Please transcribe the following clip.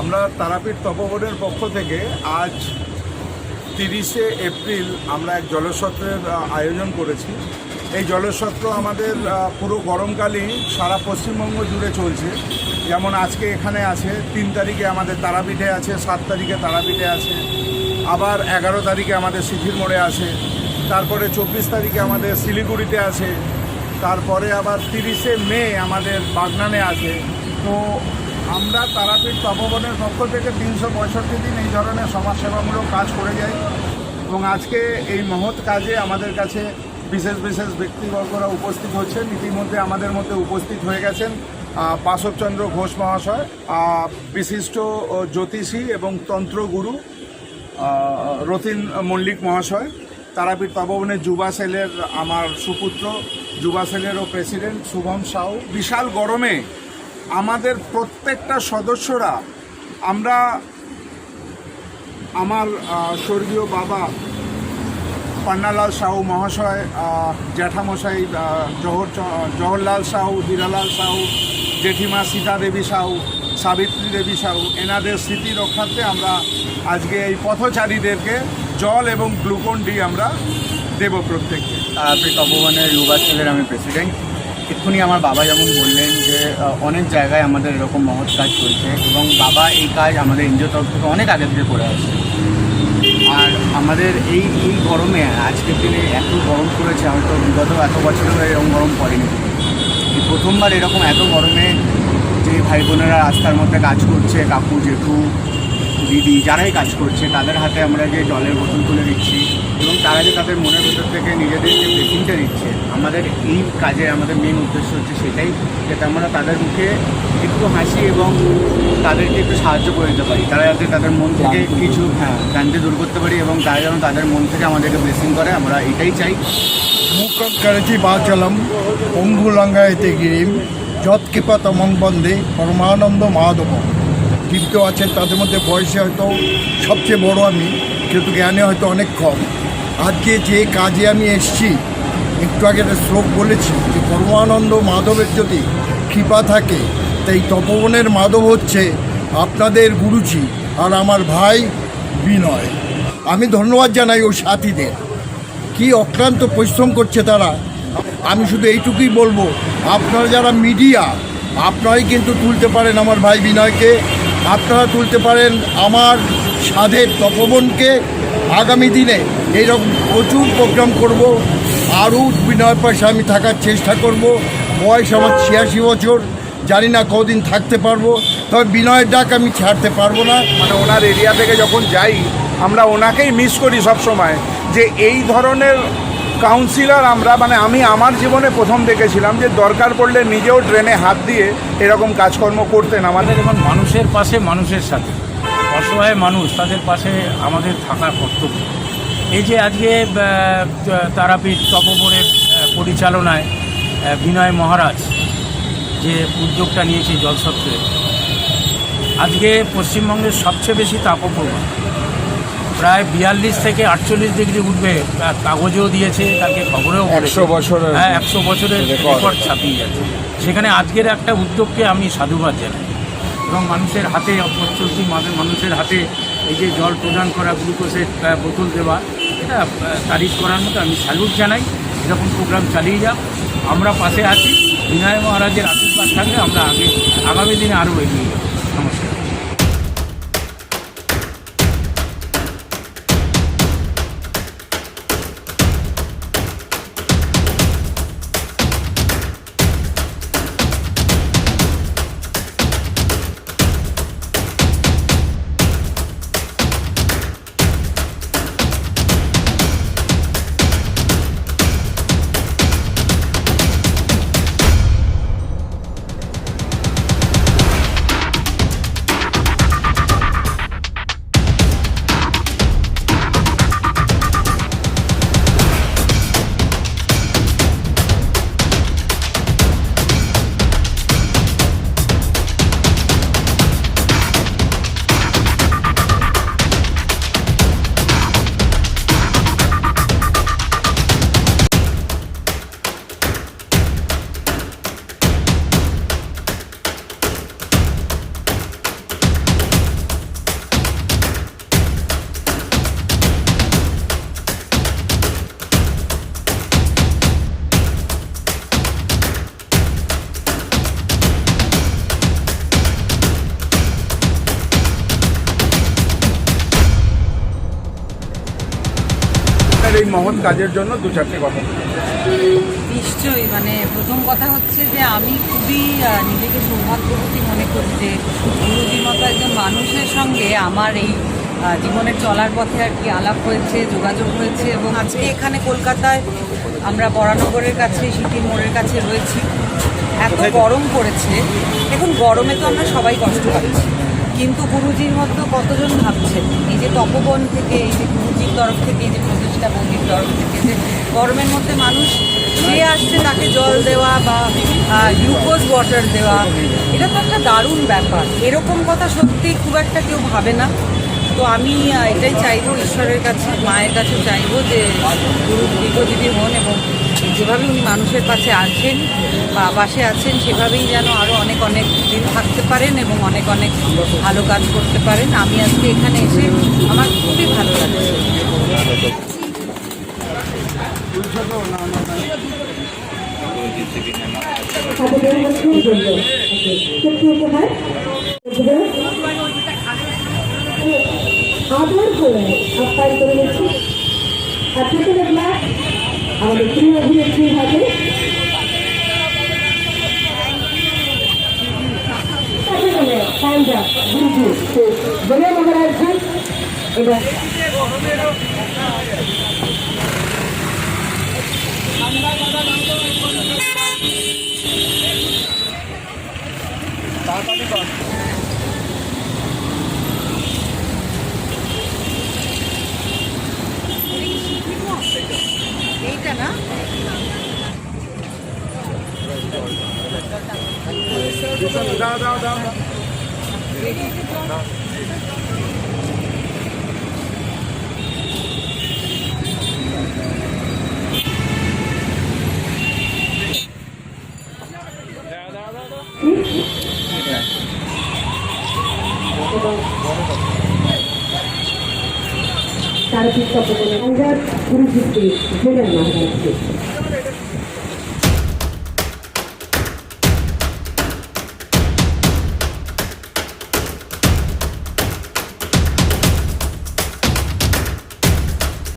আমরা তারাপীঠ তপবনের পক্ষ থেকে আজ তিরিশে এপ্রিল আমরা এক জলসত্রের আয়োজন করেছি। এই জলসত্র আমাদের পুরো গরমকালই সারা পশ্চিমবঙ্গ জুড়ে চলছে। যেমন আজকে এখানে আছে, তিন তারিখে আমাদের তারাপীঠে আছে, সাত তারিখে তারাপীঠে আছে, আবার এগারো তারিখে আমাদের শিথির মোড়ে আছে, তারপরে চব্বিশ তারিখে আমাদের শিলিগুড়িতে আছে, তারপরে আবার তিরিশে মে আমাদের বাগনানে আছে। তো আমরা তারাপীঠ তপবনের পক্ষ থেকে তিনশো পঁয়ষট্টি দিন এই ধরনের সমাজসেবামূলক কাজ করে যাই এবং আজকে এই মহৎ কাজে আমাদের কাছে বিশেষ বিশেষ ব্যক্তিবর্গরা উপস্থিত হচ্ছেন। ইতিমধ্যে আমাদের মধ্যে উপস্থিত হয়ে গেছেন আহ, বাসবচন্দ্র ঘোষ মহাশয় বিশিষ্ট জ্যোতিষী এবং তন্ত্রগুরু রতিন মল্লিক মহাশয় তারাপীঠ তপবনের যুবা সেলের আমার সুপুত্র যুবা সেলেরও প্রেসিডেন্ট শুভম সাউ বিশাল গরমে আমাদের প্রত্যেকটা সদস্যরা, আমরা আমার স্বর্গীয় বাবা পান্নালাল সাহু মহাশয় জ্যাঠামশাই জহর জওহরলাল সাহু হীরালাল সাহু, জেঠিমা সীতা দেবী সাহু, সাবিত্রী দেবী সাহু, এনাদের স্মৃতি রক্ষার্থে আমরা আজকে এই পথচারীদেরকে জল এবং গ্লুকন ডি আমরা দেব প্রত্যেককে। তারাপীঠ তপবনের যুবা সেলের আমি প্রেসিডেন্ট। এক্ষুনি আমার বাবা যেমন বললেন যে অনেক জায়গায় আমাদের এরকম মহৎ কাজ চলছে এবং বাবা এই কাজ আমাদের এনজিও তরফ থেকে অনেক আগে থেকে করে আসছে। আর আমাদের এই এই গরমে, আজকের দিনে এত গরম পড়েছে, হয়তো বিগত এত বছর ধরে এরকম গরম পড়েনি। প্রথমবার এরকম এত গরমে যে ভাই বোনেরা রাস্তার মধ্যে কাজ করছে, কাকু, জেঠু দিদি যারাই কাজ করছে তাদের হাতে আমরা যে জলের বোতল তুলে দিচ্ছি এবং তারা যে তাদের মনের ভেতর থেকে নিজেদের যে ব্লেসিংটা দিচ্ছে আমাদের এই কাজে আমাদের মেন উদ্দেশ্য হচ্ছে সেটাই যাতে আমরা তাদের মুখে একটু হাসি এবং তাদেরকে একটু সাহায্য করে দিতে পারি। তারা যাতে তাদের মন থেকে কিছু হ্যাঁ ক্লান্তি দূর করতে পারি এবং তারা যেন তাদের মন থেকে আমাদেরকে ব্লেসিং করে আমরা এটাই চাই। মুখম করছি বাচলম অঙ্গুলঙ্গায়তে গিরিম যৎকৃপাতমং বন্দে পরমানন্দ মাধব জীবিত আছেন, তাদের মধ্যে বয়সে হয়তো সবচেয়ে বড় আমি, কিন্তু জ্ঞানে হয়তো অনেক কম। আজকে যে কাজে আমি এসছি, একটু আগে শ্লোক বলেছি যে, পরমানন্দ মাধবের যদি কৃপা থাকে, তাই তপবনের মাধব হচ্ছে আপনাদের গুরুজি আর আমার ভাই বিনয়। আমি ধন্যবাদ জানাই ওই সাথীদের। কি অক্লান্ত পরিশ্রম করছে তারা। আমি শুধু এইটুকুই বলব, আপনারা যারা মিডিয়া, আপনারাই কিন্তু তুলতে পারেন আমার ভাই বিনয়কে। আপনারা তুলতে পারেন আমার সাধের তপবনকে। আগামী দিনে এইরকম প্রচুর প্রোগ্রাম করব। আরও বিনয়ের পাশে আমি থাকার চেষ্টা করব। বয়স আমার ছিয়াশি বছর। জানি না কদিন থাকতে পারব। তবে বিনয়ের ডাক আমি ছাড়তে পারব না। মানে ওনার এরিয়া থেকে যখন যাই, আমরা ওনাকেই মিস করি সব সময় যে এই ধরনের কাউন্সিলর আমরা মানে আমি আমার জীবনে প্রথম দেখেছিলাম যে দরকার পড়লে নিজেও ট্রেনে হাত দিয়ে এরকম কাজকর্ম করতেন আমাদের। এখন মানুষের পাশে মানুষের সাথে। অসহায় মানুষ, তাদের পাশে আমাদের থাকা কর্তব্য। এই যে আজকে তারাপীঠ তপবনের পরিচালনায় বিনয় মহারাজ যে উদ্যোগটা নিয়েছে জলসত্রে আজকে পশ্চিমবঙ্গের সবচেয়ে বেশি তাপপ্রবাহ। প্রায় বিয়াল্লিশ থেকে আটচল্লিশ ডিগ্রি উঠবে। কাগজেও দিয়েছে তাকে খবরেও। 100 বছরের হ্যাঁ একশো বছরের রেকর্ড। ছাপিয়ে যাচ্ছে। সেখানে আজকের একটা উদ্যোগকে আমি সাধুবাদ জানাই। এবং মানুষের হাতে অপরচলতি মানুষের হাতে এই যে জল প্রদান করা গ্লুকোজের বোতল দেওয়া এটা তারিফ করার মতো আমি স্যালুট জানাই। এরকম প্রোগ্রাম চালিয়ে যাও। আমরা পাশে আছি। বিনয় মহারাজের আশীর্বাদ থাকলে আমরা আগে আগামী দিনে আরও এগিয়ে যাব। নমস্কার। এই মহৎ কাজের জন্য দু চারটে কথা। নিশ্চয়ই মানে প্রথম কথা হচ্ছে যে আমি খুবই নিজেকে সৌভাগ্যবতী মনে করি যে গুরুজির মতো একজন মানুষের সঙ্গে আমার এই জীবনের চলার পথে আর কি আলাপ হয়েছে যোগাযোগ হয়েছে এবং আজকে এখানে কলকাতায় আমরা বরানগরের কাছে সিটির মোড়ের কাছে রয়েছি। এত গরম পড়েছে। দেখুন গরমে তো আমরা সবাই কষ্ট পাচ্ছি। কিন্তু গুরুজির মতো কতজন ভাবছেন? এই যে তপবন থেকে, এই যে গুরুজির তরফ থেকে, এই যে প্রতিষ্ঠা বন্দির তরফ থেকে, যে গরমের মধ্যে মানুষ যে আসছে তাকে জল দেওয়া বা গ্লুকোজ ওয়াটার দেওয়া, এটা তো একটা দারুণ ব্যাপার। এরকম কথা সত্যি খুব একটা কেউ ভাবে না। তো আমি এটাই চাইব, ঈশ্বরের কাছে, মায়ের কাছে চাইব যে গুরু দীর্ঘজীবী হন এবং যেভাবে উনি মানুষের কাছে আছেন বা পাশে আছেন, সেভাবেই যেন আরও অনেক অনেক দিন থাকতে পারেন এবং অনেক অনেক ভালো কাজ করতে পারেন। আমি আজকে এখানে এসে আমার খুবই ভালো লাগছে। আদর করে আপ্যায়ন করে নিচ্ছি। আর সেকেন্ড ক্লাস আমাদের প্রিয় অভিনেত্রী হবে। পাঞ্জাব গুরুজি তো বলিয়া মহারাজ জি এবার এইটা না দাও দাও দাও পিতা পাঞ্জাব গুরুজিকে জেনার মহারাজ জি